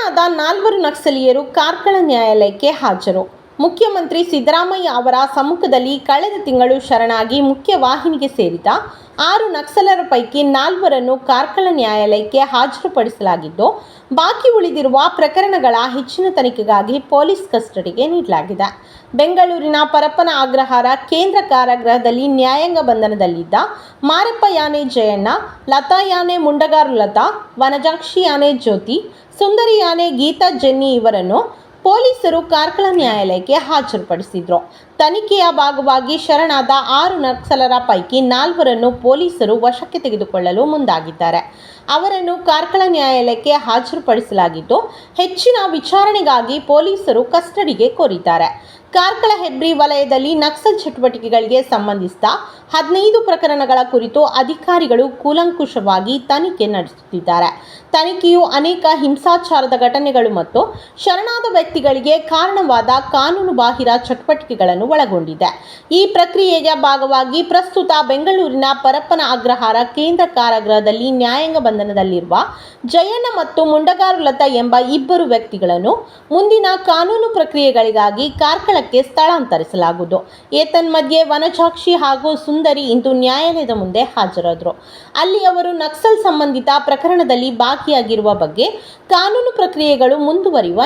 ಶರಣಾದ ನಾಲ್ವರು ನಕ್ಸಲೀಯರು ಕಾರ್ಕಳ ನ್ಯಾಯಾಲಯಕ್ಕೆ ಹಾಜರು. ಮುಖ್ಯಮಂತ್ರಿ ಸಿದ್ದರಾಮಯ್ಯ ಅವರ ಸಮ್ಮುಖದಲ್ಲಿ ಕಳೆದ ತಿಂಗಳು ಶರಣಾಗಿ ಮುಖ್ಯವಾಹಿನಿಗೆ ಸೇರಿದ ಆರು ನಕ್ಸಲರ ಪೈಕಿ ನಾಲ್ವರನ್ನು ಕಾರ್ಕಳ ನ್ಯಾಯಾಲಯಕ್ಕೆ ಹಾಜರುಪಡಿಸಲಾಗಿದ್ದು, ಬಾಕಿ ಉಳಿದಿರುವ ಪ್ರಕರಣಗಳ ಹೆಚ್ಚಿನ ತನಿಖೆಗಾಗಿ ಪೊಲೀಸ್ ಕಸ್ಟಡಿಗೆ ನೀಡಲಾಗಿದೆ. ಬೆಂಗಳೂರಿನ ಪರಪ್ಪನ ಅಗ್ರಹಾರ ಕೇಂದ್ರ ಕಾರಾಗೃಹದಲ್ಲಿ ನ್ಯಾಯಾಂಗ ಬಂಧನದಲ್ಲಿದ್ದ ಮಾರಪ್ಪ ಯಾನೆ ಜಯಣ್ಣ, ಲತಾ ಯಾನೆ ಮುಂಡಗಾರು ಲತಾ, ವನಜಾಕ್ಷಿ ಯಾನೆ ಜ್ಯೋತಿ, ಸುಂದರಿ ಯಾನೆ ಗೀತಾ ಜೆನ್ನಿ ಇವರನ್ನು ಪೊಲೀಸರು ಕಾರ್ಕಳ ನ್ಯಾಯಾಲಯಕ್ಕೆ ಹಾಜರುಪಡಿಸಿದ್ರು. ತನಿಖೆಯ ಭಾಗವಾಗಿ ಶರಣಾದ ಆರು ನಕ್ಸಲರ ಪೈಕಿ ನಾಲ್ವರನ್ನು ಪೊಲೀಸರು ವಶಕ್ಕೆ ತೆಗೆದುಕೊಳ್ಳಲು ಮುಂದಾಗಿದ್ದಾರೆ. ಅವರನ್ನು ಕಾರ್ಕಳ ನ್ಯಾಯಾಲಯಕ್ಕೆ ಹಾಜರುಪಡಿಸಲಾಗಿದ್ದು, ಹೆಚ್ಚಿನ ವಿಚಾರಣೆಗಾಗಿ ಪೊಲೀಸರು ಕಸ್ಟಡಿಗೆ ಕೋರಿದ್ದಾರೆ. ಕಾರ್ಕಳ ಹೆಬ್ರಿ ವಲಯದಲ್ಲಿ ನಕ್ಸಲ್ ಚಟುವಟಿಕೆಗಳಿಗೆ ಸಂಬಂಧಿಸಿದ ಹದಿನೈದು ಪ್ರಕರಣಗಳ ಕುರಿತು ಅಧಿಕಾರಿಗಳು ಕೂಲಂಕುಷವಾಗಿ ತನಿಖೆ ನಡೆಸುತ್ತಿದ್ದಾರೆ. ತನಿಖೆಯು ಅನೇಕ ಹಿಂಸಾಚಾರದ ಘಟನೆಗಳು ಮತ್ತು ಶರಣಾದ ವ್ಯಕ್ತಿಗಳಿಗೆ ಕಾರಣವಾದ ಕಾನೂನು ಬಾಹಿರ ಚಟುವಟಿಕೆಗಳನ್ನು ಒಳಗೊಂಡಿದೆ. ಈ ಪ್ರಕ್ರಿಯೆಯ ಭಾಗವಾಗಿ ಪ್ರಸ್ತುತ ಬೆಂಗಳೂರಿನ ಪರಪ್ಪನ ಅಗ್ರಹಾರ ಕೇಂದ್ರ ಕಾರಾಗೃಹದಲ್ಲಿ ನ್ಯಾಯಾಂಗ ಬಂಧನದಲ್ಲಿರುವ ಜಯಣ್ಣ ಮತ್ತು ಮುಂಡಗಾರು ಲತಾ ಎಂಬ ಇಬ್ಬರು ವ್ಯಕ್ತಿಗಳನ್ನು ಮುಂದಿನ ಕಾನೂನು ಪ್ರಕ್ರಿಯೆಗಳಿಗಾಗಿ ಕಾರ್ಕಳಕ್ಕೆ ಸ್ಥಳಾಂತರಿಸಲಾಗುವುದು. ಏತನ್ಮಧ್ಯೆ ವನಜಾಕ್ಷಿ ಹಾಗೂ ಸುಂದರಿ ಇಂದು ನ್ಯಾಯಾಲಯದ ಮುಂದೆ ಹಾಜರಾದರು. ಅಲ್ಲಿ ಅವರು ನಕ್ಸಲ್ ಸಂಬಂಧಿತ ಪ್ರಕರಣದಲ್ಲಿ ಬಾಕಿಯಾಗಿರುವ ಬಗ್ಗೆ ಕಾನೂನು ಪ್ರಕ್ರಿಯೆಗಳು ಮುಂದುವರಿಯುವ